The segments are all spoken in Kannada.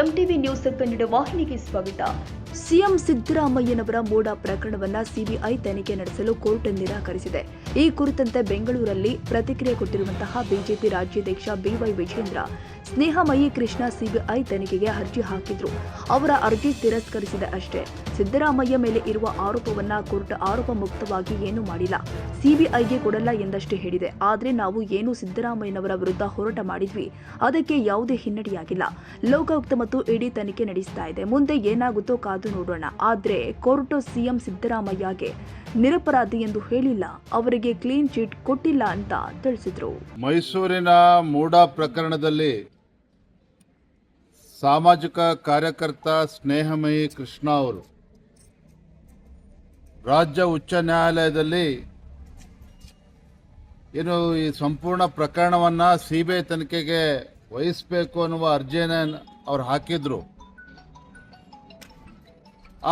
ಎಂಟಿವಿ ನ್ಯೂಸ್ ಕನ್ನಡ ವಾಹಿನಿಗೆ ಸ್ವಾಗತ. ಸಿಎಂ ಸಿದ್ದರಾಮಯ್ಯನವರ ಮೋಡ ಪ್ರಕರಣವನ್ನ ಸಿಬಿಐ ತನಿಖೆ ನಡೆಸಲು ಕೋರ್ಟ್ ನಿರಾಕರಿಸಿದೆ. ಈ ಕುರಿತಂತೆ ಬೆಂಗಳೂರಲ್ಲಿ ಪ್ರತಿಕ್ರಿಯೆ ಕೊಟ್ಟಿರುವಂತಹ ಬಿಜೆಪಿ ರಾಜ್ಯಾಧ್ಯಕ್ಷ ಬಿವೈ ವಿಜೇಂದ್ರ ಸ್ನೇಹಮಯಿ ಕೃಷ್ಣ ಸಿಬಿಐ ತನಿಖೆಗೆ ಅರ್ಜಿ ಹಾಕಿದ್ರು. ಅವರ ಅರ್ಜಿ ತಿರಸ್ಕರಿಸಿದೆ ಅಷ್ಟೇ. ಸಿದ್ದರಾಮಯ್ಯ ಮೇಲೆ ಇರುವ ಆರೋಪವನ್ನ ಕೋರ್ಟ್ ಆರೋಪ ಮುಕ್ತವಾಗಿ ಏನು ಮಾಡಿಲ್ಲ. ಸಿಬಿಐಗೆ ಕೊಡಲ್ಲ ಎಂದಷ್ಟೇ ಹೇಳಿದೆ. ಆದರೆ ನಾವು ಏನು ಸಿದ್ದರಾಮಯ್ಯನವರ ವಿರುದ್ಧ ಹೋರಾಟ ಮಾಡಿದ್ವಿ. ಅದಕ್ಕೆ ಯಾವುದೇ ಹಿನ್ನಡೆಯಾಗಿಲ್ಲ. ಲೋಕಾಯುಕ್ತ ಮತ್ತು ಇಡಿ ತನಿಖೆ ನಡೆಸ್ತಾ ಇದೆ. ಮುಂದೆ ಏನಾಗುತ್ತೋ ಕಾದು ನೋಡೋಣ. ಆದರೆ ಕೋರ್ಟ್ ಸಿಎಂ ಸಿದ್ದರಾಮಯ್ಯಗೆ ನಿರಪರಾಧಿ ಎಂದು ಹೇಳಿಲ್ಲ. ಅವರಿಗೆ ಕ್ಲೀನ್ ಚೀಟ್ ಕೊಟ್ಟಿಲ್ಲ ಅಂತ ತಿಳಿಸಿದ್ರು. ಮೈಸೂರಿನ ಮೂಡ ಪ್ರಕರಣದಲ್ಲಿ ಸಾಮಾಜಿಕ ಕಾರ್ಯಕರ್ತ ಸ್ನೇಹಮಯಿ ಕೃಷ್ಣ ಅವರು. ರಾಜ್ಯ ಉಚ್ಚ ನ್ಯಾಯಾಲಯದಲ್ಲಿ ಏನು ಈ ಸಂಪೂರ್ಣ ಪ್ರಕರಣವನ್ನು ಸಿ ಬಿ ಐ ತನಿಖೆಗೆ ವಹಿಸಬೇಕು ಅನ್ನುವ ಅರ್ಜಿಯನ್ನು ಅವ್ರು ಹಾಕಿದ್ರು.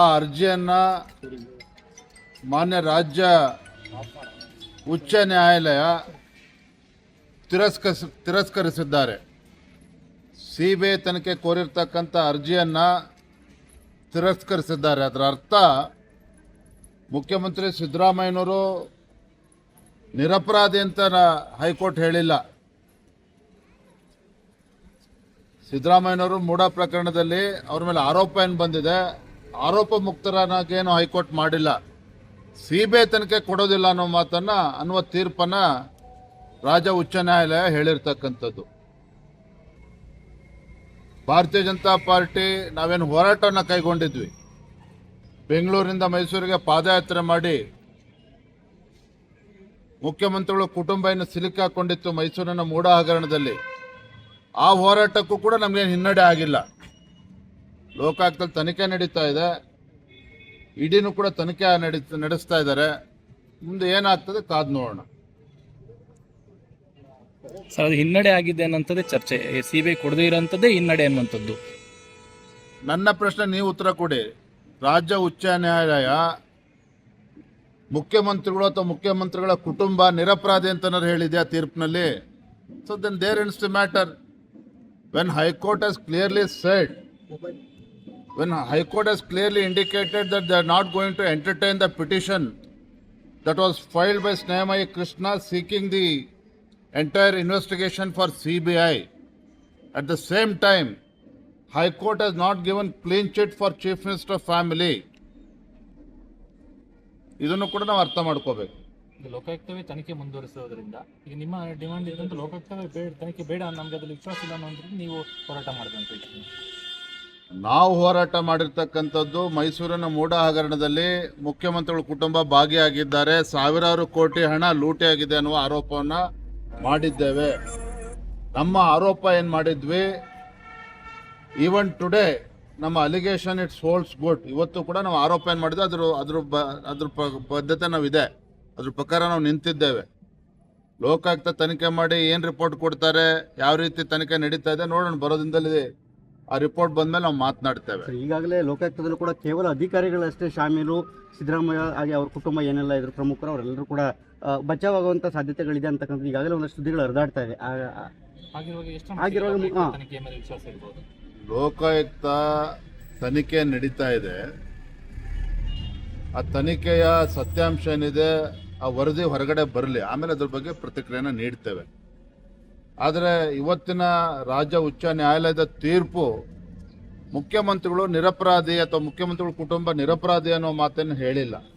ಆ ಅರ್ಜಿಯನ್ನು ಮಾನ್ಯ ರಾಜ್ಯ ಉಚ್ಚ ನ್ಯಾಯಾಲಯ ತಿರಸ್ಕರಿಸ, ತಿರಸ್ಕರಿಸಿದ್ದಾರೆ. ಸಿ ಬಿ ಐ ತನಿಖೆ ಕೋರಿರ್ತಕ್ಕಂಥ ಅರ್ಜಿಯನ್ನು ತಿರಸ್ಕರಿಸಿದ್ದಾರೆ. ಅದರ ಅರ್ಥ ಮುಖ್ಯಮಂತ್ರಿ ಸಿದ್ದರಾಮಯ್ಯನವರು ನಿರಪರಾಧಿ ಅಂತ ಹೈಕೋರ್ಟ್ ಹೇಳಿಲ್ಲ. ಸಿದ್ದರಾಮಯ್ಯನವರು ಮೂಡ ಪ್ರಕರಣದಲ್ಲಿ ಅವ್ರ ಮೇಲೆ ಆರೋಪ ಏನು ಬಂದಿದೆ? ಆರೋಪ ಮುಕ್ತರನಾಗೇನು ಹೈಕೋರ್ಟ್ ಮಾಡಿಲ್ಲ. ಸಿ ಬಿ ಐ ತನಿಖೆ ಕೊಡೋದಿಲ್ಲ ಅನ್ನೋ ಮಾತನ್ನ ಅನ್ನುವ ತೀರ್ಪನ್ನು ರಾಜ್ಯ ಉಚ್ಚ ನ್ಯಾಯಾಲಯ ಹೇಳಿರ್ತಕ್ಕಂಥದ್ದು. ಭಾರತೀಯ ಜನತಾ ಪಾರ್ಟಿ ನಾವೇನು ಹೋರಾಟವನ್ನು ಕೈಗೊಂಡಿದ್ವಿ. ಬೆಂಗಳೂರಿಂದ ಮೈಸೂರಿಗೆ ಪಾದಯಾತ್ರೆ ಮಾಡಿ ಮುಖ್ಯಮಂತ್ರಿಗಳು ಕುಟುಂಬ ಏನು ಸಿಲುಕಾಕೊಂಡಿತ್ತು ಮೈಸೂರಿನ ಮೂಡ ಹಗರಣದಲ್ಲಿ ಆ ಹೋರಾಟಕ್ಕೂ ಕೂಡ ನಮಗೇನು ಹಿನ್ನಡೆ ಆಗಿಲ್ಲ. ಲೋಕಾಯುಕ್ತದಲ್ಲಿ ತನಿಖೆ ನಡೀತಾ ಇದೆ. ಇಡಿನೂ ಕೂಡ ತನಿಖೆ ನಡೀತಾ, ನಡೆಸ್ತಾ ಇದ್ದಾರೆ. ಮುಂದೆ ಏನಾಗ್ತದೆ ಕಾದು ನೋಡೋಣ. ಸರ್, ಅದು ಹಿನ್ನಡೆ ಆಗಿದೆ ಅನ್ನೋಂಥದ್ದೇ ಚರ್ಚೆ. ಸಿ ಬಿ ಐ ಕೊಡದೇ ಇರೋಂಥದ್ದೇ ಹಿನ್ನಡೆ ಅನ್ನುವಂಥದ್ದು. ನನ್ನ ಪ್ರಶ್ನೆ ನೀವು ಉತ್ತರ ಕೊಡಿ. ರಾಜ್ಯ ಉಚ್ಚ ನ್ಯಾಯಾಲಯ ಮುಖ್ಯಮಂತ್ರಿಗಳು ಅಥವಾ ಮುಖ್ಯಮಂತ್ರಿಗಳ ಕುಟುಂಬ ನಿರಪರಾಧಿ ಅಂತನಾರು ಹೇಳಿದೆ ಆ ತೀರ್ಪಿನಲ್ಲಿ so then there in the matter when high court has clearly said when high court has clearly indicated that they are not going to entertain the petition that was filed by Snehamayi Krishna seeking the entire investigation for CBI. At the same time, High Court has not given clean chit for Chief Minister family. ಇದನ್ನು ಕೂಡ ನಾವು ಅರ್ಥ ಮಾಡ್ಕೋಬೇಕು ಲೋಕಾಯುಕ್ತವೇ ತನಿಖೆ ಮುಂದುವರಿಸೋದ್ರಿಂದ ಈಗ ನಿಮ್ಮ ಡಿಮಾಂಡ್ ಇದ್ದಂತ ಲೋಕಾಯುಕ್ತವೇ ಬೇಡ ತನಿಖೆ ಬೇಡ ನಮ್ಗೆ ಅದ್ರಲ್ಲಿ ವಿಶ್ವಾಸ ಇಲ್ಲ ಅನ್ನೋದ್ರಿಂದ ನೀವು ಹೋರಾಟ ಮಾಡಿದಂತ ನಾವು ಹೋರಾಟ ಮಾಡಿರ್ತಕ್ಕಂಥದ್ದು ಮೈಸೂರಿನ ಮೂಡ ಹಗರಣದಲ್ಲಿ ಮುಖ್ಯಮಂತ್ರಿಗಳ ಕುಟುಂಬ ಭಾಗಿಯಾಗಿದ್ದಾರೆ ಸಾವಿರಾರು ಕೋಟಿ ಹಣ ಲೂಟಿಯಾಗಿದೆ ಅನ್ನುವ ಆರೋಪವನ್ನು ಮಾಡಿದ್ದೇವೆ. ನಮ್ಮ ಆರೋಪ ಏನು ಮಾಡಿದ್ವಿ? ಈವನ್ ಟುಡೇ ನಮ್ಮ ಅಲಿಗೇಷನ್ ಇಟ್ಸ್ ಹೋಲ್ಡ್ಸ್ ಗುಡ್ ಇವತ್ತು ಕೂಡ ನಾವು ಆರೋಪ ಏನು ಮಾಡಿದ್ವಿ? ಅದ್ರ ಅದ್ರ ಬ, ಅದ್ರ ಬದ್ಧತೆ ನಾವಿದೆ. ಅದ್ರ ಪ್ರಕಾರ ನಾವು ನಿಂತಿದ್ದೇವೆ. ಲೋಕಾಯುಕ್ತ ತನಿಖೆ ಮಾಡಿ ಏನು ರಿಪೋರ್ಟ್ ಕೊಡ್ತಾರೆ? ಯಾವ ರೀತಿ ತನಿಖೆ ನಡೀತಾ ಇದೆ? ನೋಡೋಣ. ಬರೋದಿಂದಲೇ ಆ ರಿಪೋರ್ಟ್ ಬಂದ್ಮೇಲೆ ನಾವು ಮಾತನಾಡ್ತೇವೆ. ಈಗಾಗಲೇ ಲೋಕಾಯುಕ್ತದಲ್ಲೂ ಕೂಡ ಕೇವಲ ಅಧಿಕಾರಿಗಳಷ್ಟೇ ಶಾಮೀಲು ಸಿದ್ದರಾಮಯ್ಯ ಹಾಗೆ ಅವ್ರ ಕುಟುಂಬ ಏನೆಲ್ಲ ಇದ್ರು ಪ್ರಮುಖರು, ಅವರೆಲ್ಲರೂ ಕೂಡ ಆ, ಬಚಾವಾಗುವಂತ ಸಾಧ್ಯತೆಗಳಿದೆ ಅಂತಕ್ಕಂಥದ್ದು ಈಗಾಗಲೇ ಒಂದಷ್ಟು ಸುದ್ದಿಗಳು ಹರಿದಾಡ್ತಾ ಇದೆ ಆಗಿರುವಾಗ ಲೋಕಾಯುಕ್ತ ತನಿಖೆ ನಡೀತಾ ಇದೆ. ಆ ತನಿಖೆಯ ಸತ್ಯಾಂಶ ಏನಿದೆ ಆ ವರದಿ ಹೊರಗಡೆ ಬರಲಿ. ಆಮೇಲೆ ಅದ್ರ ಬಗ್ಗೆ ಪ್ರತಿಕ್ರಿಯೆನ ನೀಡ್ತೇವೆ. ಆದರೆ ಇವತ್ತಿನ ರಾಜ್ಯ ಉಚ್ಚ ನ್ಯಾಯಾಲಯದ ತೀರ್ಪು ಮುಖ್ಯಮಂತ್ರಿಗಳು ನಿರಪರಾಧಿ ಅಥವಾ ಮುಖ್ಯಮಂತ್ರಿಗಳ ಕುಟುಂಬ ನಿರಪರಾಧಿ ಅನ್ನೋ ಮಾತನ್ನು ಹೇಳಿಲ್ಲ.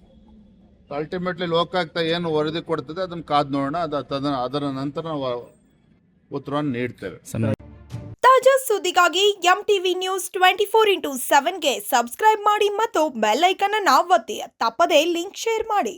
ಅಲ್ಟಿಮೇಟ್ಲಿ ಲೋಕಾಯುಕ್ತ ಏನು ವರದಿ ಕೊಡ್ತದೆ ಅದನ್ನು ಕಾದ್ ನೋಡೋಣ ಅದು ತದ ಅದರ ನಂತರ ನಾವು ಉತ್ತರವನ್ನು ನೀಡ್ತೇವೆ. ತಾಜಾ ಸುದ್ದಿಗಾಗಿ M TV news twenty four into ಸೆವೆನ್ಗೆ subscribe ಮಾಡಿ ಮತ್ತು ಬೆಲ್ ಐಕನ್ ಅನ್ನು ಒತ್ತಿ ತಪ್ಪದೇ ಲಿಂಕ್ ಶೇರ್ ಮಾಡಿ.